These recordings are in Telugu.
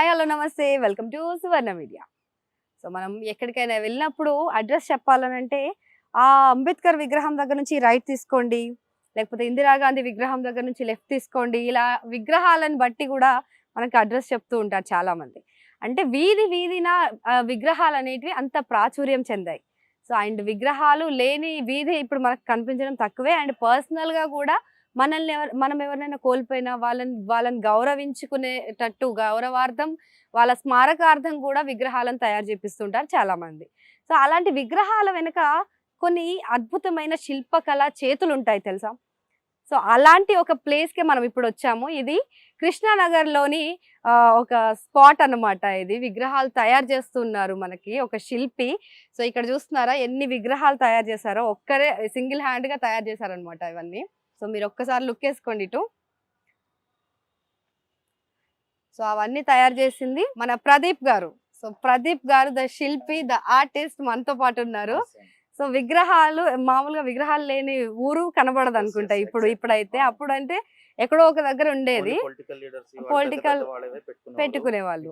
Hi hello namaste. Welcome to Suvarna media so మనం ఎక్కడికైనా వెళ్ళినప్పుడు అడ్రస్ చెప్పాలనంటే ఆ అంబేద్కర్ విగ్రహం దగ్గర నుంచి రైట్ తీసుకోండి. లేకపోతే ఇందిరాగాంధీ విగ్రహం దగ్గర నుంచి లెఫ్ట్ తీసుకోండి. ఇలా విగ్రహాలను బట్టి కూడా మనకి అడ్రస్ చెప్తూ ఉంటారు చాలామంది. అంటే వీధి వీధిన విగ్రహాలు అనేటివి అంత ప్రాచుర్యం చెందాయి. సో అండ్ విగ్రహాలు లేని వీధి ఇప్పుడు మనకు కనిపించడం తక్కువే. అండ్ పర్సనల్గా కూడా మనల్ని ఎవరు మనం ఎవరినైనా కోల్పోయినా వాళ్ళని వాళ్ళని గౌరవించుకునేటట్టు గౌరవార్థం వాళ్ళ స్మారకార్థం కూడా విగ్రహాలను తయారు చేపిస్తుంటారు చాలామంది. సో అలాంటి విగ్రహాల వెనుక కొన్ని అద్భుతమైన శిల్పకళ చేతులు ఉంటాయి తెలుసా? సో అలాంటి ఒక ప్లేస్కి మనం ఇప్పుడు వచ్చాము. ఇది కృష్ణానగర్లోని ఒక స్పాట్ అన్నమాట ఇది. విగ్రహాలు తయారు చేస్తున్నారు మనకి ఒక శిల్పి. సో ఇక్కడ చూస్తున్నారా ఎన్ని విగ్రహాలు తయారు చేశారో? ఒక్కరే సింగిల్ హ్యాండ్గా తయారు చేశారనమాట ఇవన్నీ. సో మీరు ఒక్కసారి లుక్ వేసుకోండి ఇటు. సో అవన్నీ తయారు చేసింది మన ప్రదీప్ గారు. సో ప్రదీప్ గారు ద శిల్పి ద ఆర్టిస్ట్ మనతో పాటు ఉన్నారు సో విగ్రహాలు మామూలుగా విగ్రహాలు లేని ఊరు కనబడదు అనుకుంటా ఇప్పుడు. ఇప్పుడైతే. అప్పుడు అంటే ఎక్కడో ఒక దగ్గర ఉండేది. పొలిటికల్ పెట్టుకునే వాళ్ళు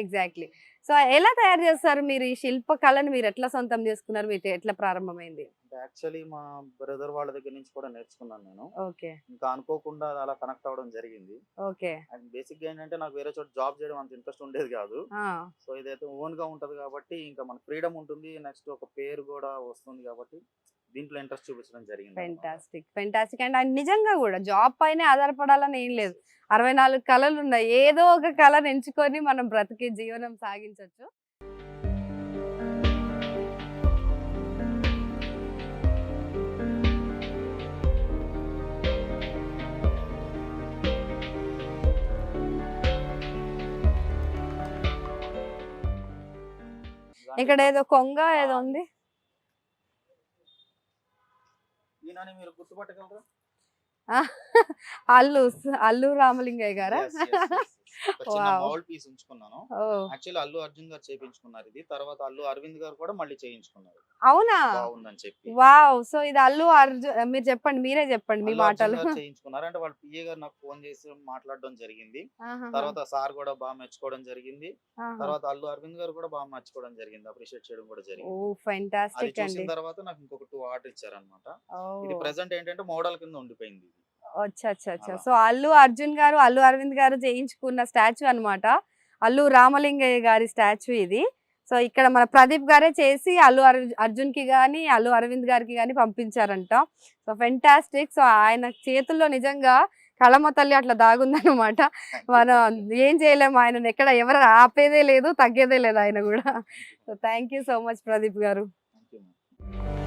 ఎగ్జాక్ట్లీ సో ఎలా తయారు చేస్తారు మీరు ఈ శిల్ప కళను? మీరు ఎట్లా సొంతం చేసుకున్నారు? మీరు ఎట్లా ప్రారంభమైంది? యాక్చువల్లీ మా బ్రదర్ వాళ్ళ దగ్గర నుంచి కూడా నేర్చుకున్నాను నేను. ఓకే. ఇంకా అనుకోకుండా అది అలా కనెక్ట్ అవ్వడం జరిగింది. ఓకే. అండ్ బేసిక్గా ఏంటంటే నాకు వేరే చోట జాబ్ చేయడం అంత ఇంట్రెస్ట్ ఉండేది కాదు. సో ఇదైతే ఓన్గా ఉంటది కాబట్టి ఇంకా మన ఫ్రీడమ్ ఉంటుంది నెక్స్ట్ ఒక పేరు కూడా వస్తుంది కాబట్టి దీంట్లో ఇంట్రెస్ట్ చూపించడం జరిగింది. ఫెంటాస్టిక్ ఫెంటాస్టిక్ అండ్ నిజంగా కూడా జాబ్ పైనే ఆధారపడాలని ఏం లేదు. అరవై నాలుగు కళలు ఉన్నాయి. ఏదో ఒక కళను ఎంచుకొని మనం బ్రతికి జీవనం సాగించవచ్చు ఇక్కడ ఏదో కొంగ ఏదో ఉంది. అల్లు అల్లు రామలింగయ్య గారా? ఒక చిన్న పీస్ ఉంచుకున్నాను. ఓ యాక్చువల్లీ అల్లు అర్జున్ గారు చేయించుకున్నారు ఇది. తర్వాత అల్లు అరవింద్ గారు కూడా మళ్ళీ చేయించుకున్నారు. అవునా? బాగుందని చెప్పి. వావ్! సో ఇది అల్లు అర్జున్ మీరు చెప్పండి మీరే చెప్పండి మీ మాటలు. చేయించుకున్నారు. అంటే వాళ్ళ పిఏ గారు నాకు ఫోన్ చేసి మాట్లాడడం జరిగింది. తర్వాత సార్ కూడా బాగా మెచ్చుకోవడం జరిగింది. తర్వాత అల్లు అరవింద్ గారు కూడా బాగా మెచ్చుకోవడం జరిగింది. అప్రిషియేట్ చేయడం కూడా ఓ జరిగింది. అది ఫెంటాస్టిక్ అండి. తర్వాత నాకు ఇంకొక టూ ఆర్డర్ ఇచ్చారనమాట ఓ ఇది ప్రెసెంట్ ఏంటంటే మోడల్ కింద ఉండిపోయింది. అచ్చా అచ్చా అచ్చా అలా. సో అల్లు అర్జున్ గారు అల్లు అరవింద్ గారు చేయించుకున్న స్టాచ్యూ అన్నమాట. అల్లు రామలింగయ్య గారి స్టాచ్యూ ఇది. సో ఇక్కడ మన ప్రదీప్ గారే చేసి అల్లు అర్జున్కి గాని అల్లు అరవింద్ గారికి గాని పంపించారంట. సో ఫెంటాస్టిక్ సో ఆయన చేతుల్లో నిజంగా కళమ తల్లి అట్లా దాగుందనమాట మనం. ఏం చేయలేము ఆయన ఎక్కడ ఎవరు ఆపేదే లేదు తగ్గేదే లేదు ఆయన కూడా. So thank you so much Pradeep garu. Thank you, ma'am.